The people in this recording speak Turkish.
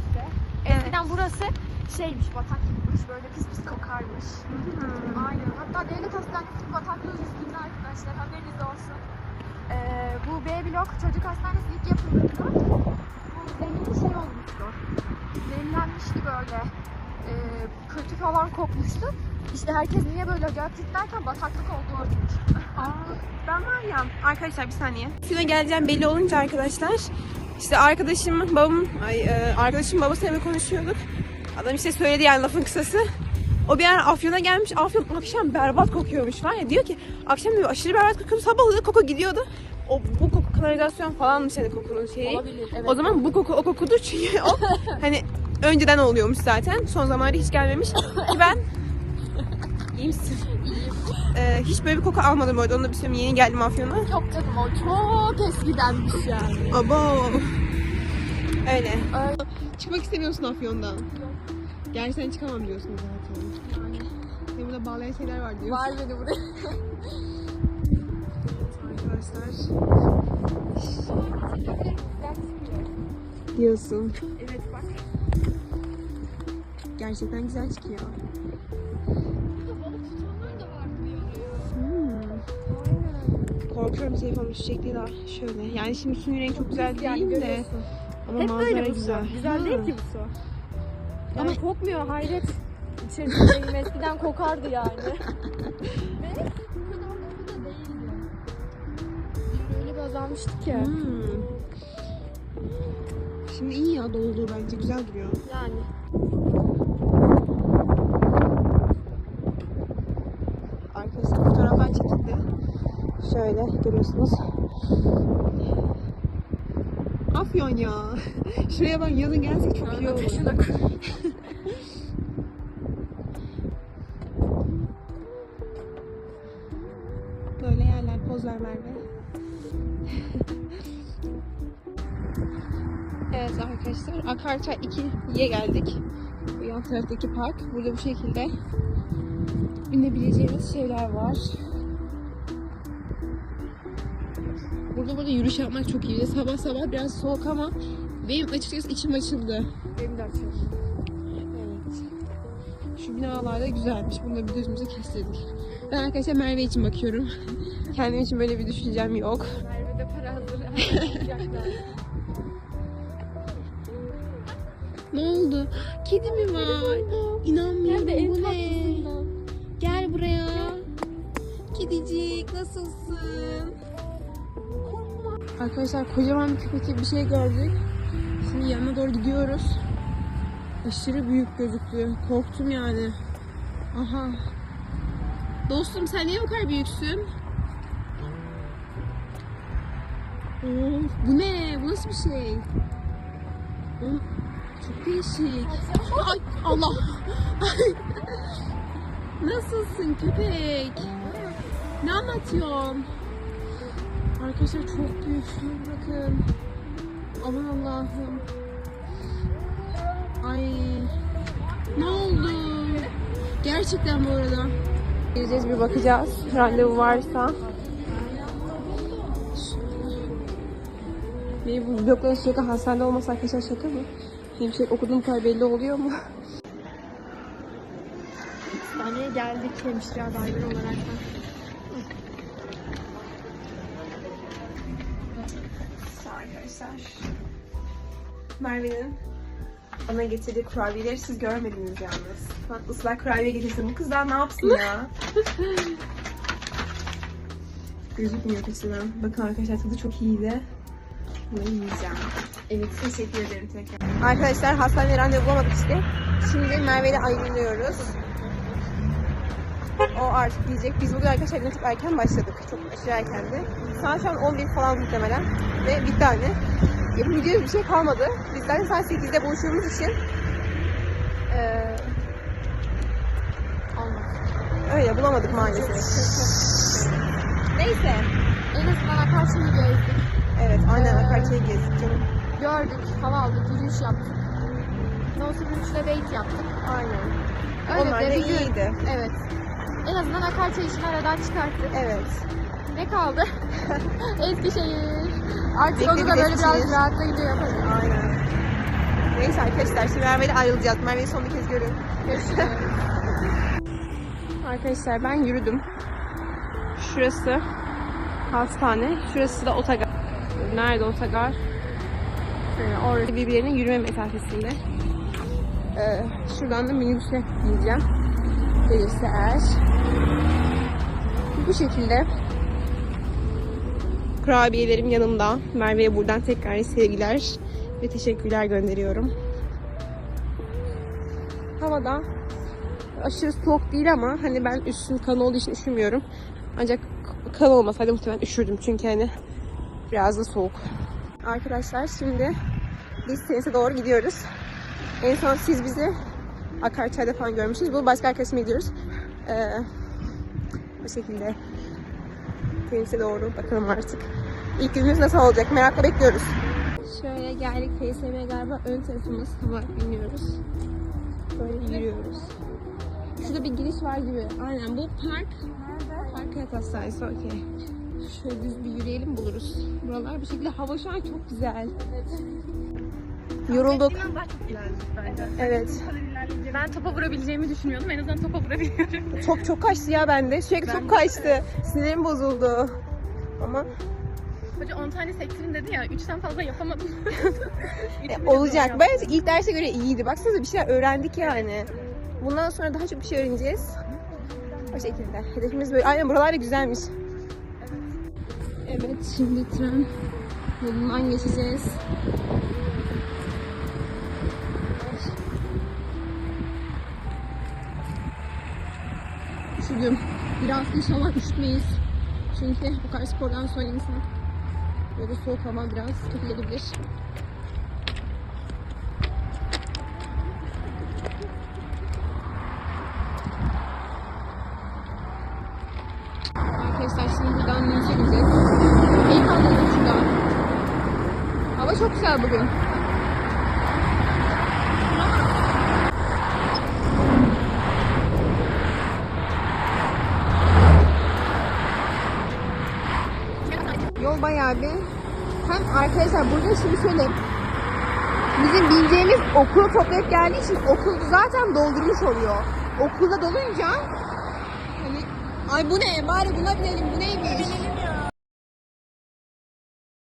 size. Eskiden burası şeymiş, batak gibiymiş. Böyle pis pis kokarmış. Aynen. Hatta devlet hastanesi bataklığın üstünde arkadaşlar. Haberiniz olsun. Ee, bu B blok çocuk hastanesi ilk yapıldığında bu zemini şey olmuştu. Nemlenmişti böyle. Ee, kötü falan kokmuştu. İşte herkes niye böyle acayip derken bataklık olduğu ortaya çıktı. Ben var ya arkadaşlar bir saniye. Afyon'a geleceğim belli olunca arkadaşlar işte arkadaşım babam ay e, arkadaşım babasıyla bir konuşuyorduk. Adam işte söyledi yani lafın kısası. O bir ara Afyon'a gelmiş. Afyon akşam berbat kokuyormuş var ya. Diyor ki akşam diyor aşırı berbat kokuyordu. Sabah da koku gidiyordu. O bu koku kanalizasyon falanmış hani kokunun şeyi. Olabilir, evet. O zaman bu koku o kokudur çünkü o hani önceden oluyormuş zaten. Son zamanlarda hiç gelmemiş. Ki ben İyi misin? Ee, hiç böyle bir koku almadım bu arada. Onu da bir söyleyeyim. Yeni geldim Afyon'a. Yok canım o çok eskidenmiş yani. Abo. Öyle. Öyle. Çıkmak istemiyorsun Afyon'dan. Gerçekten çıkamam diyorsun zaten. Seni burada bağlayan şeyler var diyor. Var beni buraya. Arkadaşlar. Diyorsun. Evet bak. Gerçekten güzel çıkıyor. Korkuyorum telefon düşecek diye daha şöyle. Yani şimdi suyun rengi çok güzel değil de. Ama Hep böyle bu güzel. su. Güzel Ha. değil ki bu su. Yani Ama- kokmuyor hayret. İçerisindeyim eskiden kokardı yani. Ve azalmıştık ya. Hmm. Şimdi iyi ya doldu bence güzel duruyor. Yani. Şöyle görüyorsunuz. Afyon ya. Şuraya bak yazın gelsek çok iyi olur. Böyle yerler poz ver Merve. evet arkadaşlar Akarçay 2'ye geldik. Bu yan taraftaki park. Burada bu şekilde binebileceğiniz şeyler var. Burada burada yürüyüş yapmak çok iyi. Sabah sabah biraz soğuk ama benim açıkçası içim açıldı. Benim de açıyorum. Evet. Şu binalar da güzelmiş. Bunu da bir gözümüze kestirdik. Ben arkadaşlar Merve için bakıyorum. Kendim için böyle bir düşüncem yok. Merve'de para hazır. Ne oldu? Kedi mi var? İnanmıyorum. De en Bu ne? Gel buraya. Kedicik nasılsın? Arkadaşlar kocaman bir köpek bir şey gördük. Şimdi yanına doğru gidiyoruz. Aşırı büyük gözüktü. Korktum yani. Aha. Dostum sen niye bu kadar büyüksün? Of, bu ne? Bu nasıl bir şey? Oğlum, Çok değişik. Ay Allah. Nasılsın köpek? Ne anlatıyorsun? Arkadaşlar çok büyük. Bakın. Aman Allah'ım. Ay. Ne oldu? Gerçekten bu arada. Gireceğiz bir bakacağız. Randevu varsa. Benim bu blokların şaka hastanede olmasa arkadaşlar şaka mı? Şey okuduğum kadar belli oluyor mu? Hastaneye geldik hemşire adayları olarak da. Arkadaşlar. Merve'nin bana getirdiği kurabiyeleri siz görmediniz yalnız. Ben ıslak kurabiye getirsin. Bu kız daha ne yapsın ya? Gözükmüyor kaçıdan. Bakın arkadaşlar tadı çok iyiydi. Bunu yiyeceğim. Evet teşekkür ederim tekrar. Arkadaşlar hastaneye randevu bulamadık işte. Şimdi Merve ile ayrılıyoruz. O artık diyecek. Biz bugün arkadaşlar çok erken başladık. Çok aşırı erkendi. Saat şu an 11 falan muhtemelen. Ve bitti hani. Yapabileceğimiz bir şey kalmadı. Biz zaten saat 8'de buluştuğumuz için eee öyle bulamadık maalesef. Neyse. En azından akarsuyu gezdik. Evet aynen Ee, Akarçay'ı gezdik canım. Gördük, hava aldık, yürüyüş yaptık. No 03'le wait yaptık. Aynen. Öyle Onlar de da iyiydi. Evet. En azından Akarçay işini aradan çıkarttık. Evet. Ne kaldı? Eskişehir. Artık onu da böyle biraz Eskişehir. rahatlayınca yaparız. Aynen. Neyse arkadaşlar şimdi Merve ile ayrılacağız. Merve'yi son bir kez görün. arkadaşlar ben yürüdüm. Şurası hastane. Şurası da otogar. Nerede otogar? Yani orada birbirlerine yürüme mesafesinde. Ee, şuradan da minibüse bineceğim. Gelirse eğer. Bu şekilde. Kurabiyelerim yanımda. Merve'ye buradan tekrar sevgiler ve teşekkürler gönderiyorum. Havada aşırı soğuk değil ama hani ben üstüm kan olduğu için üşümüyorum. Ancak kan olmasaydı muhtemelen üşürdüm çünkü hani biraz da soğuk. Arkadaşlar şimdi biz tenise doğru gidiyoruz. En son siz bizi Akarçay'da falan görmüşsünüz. Bu başka arkadaşımla gidiyoruz. Ee, bu şekilde tenise doğru bakalım artık. İlk günümüz nasıl olacak merakla bekliyoruz. Şöyle geldik TSM galiba ön tarafımız ama bilmiyoruz. Böyle yürüyoruz. Şurada bir giriş var gibi. Aynen bu park. Nerede? Park hayat hastanesi okey. Şöyle düz bir yürüyelim buluruz. Buralar bir şekilde hava şu an çok güzel. Yorulduk. Evet. Ben topa vurabileceğimi düşünüyordum. En azından topa vurabiliyorum. Çok çok kaçtı ya bende. Sürekli Ben çok de. kaçtı. Sinirim bozuldu. Ama Hoca 10 tane sektirin dedi ya. 3'ten fazla yapamadım. e, olacak. Bence ilk derse göre iyiydi. Baksanıza bir şeyler öğrendik yani. Bundan sonra daha çok bir şey öğreneceğiz. O şekilde. Hedefimiz böyle. Aynen buralar da güzelmiş. Evet şimdi tren yolundan geçeceğiz. Üşüdüm. Biraz inşallah üşütmeyiz. Çünkü bu kadar spordan sonra insan böyle soğuk hava biraz kötü gelebilir. Arkadaşlar şimdi buradan Nins'e gideceğiz. Keyif aldım şuradan. Hava çok güzel bugün. Bir. Hem arkadaşlar burada şimdi şöyle bizim bineceğimiz okulu toplayıp geldiği için okul zaten doldurmuş oluyor. Okulda dolunca hani ay bu ne bari buna binelim bu neymiş?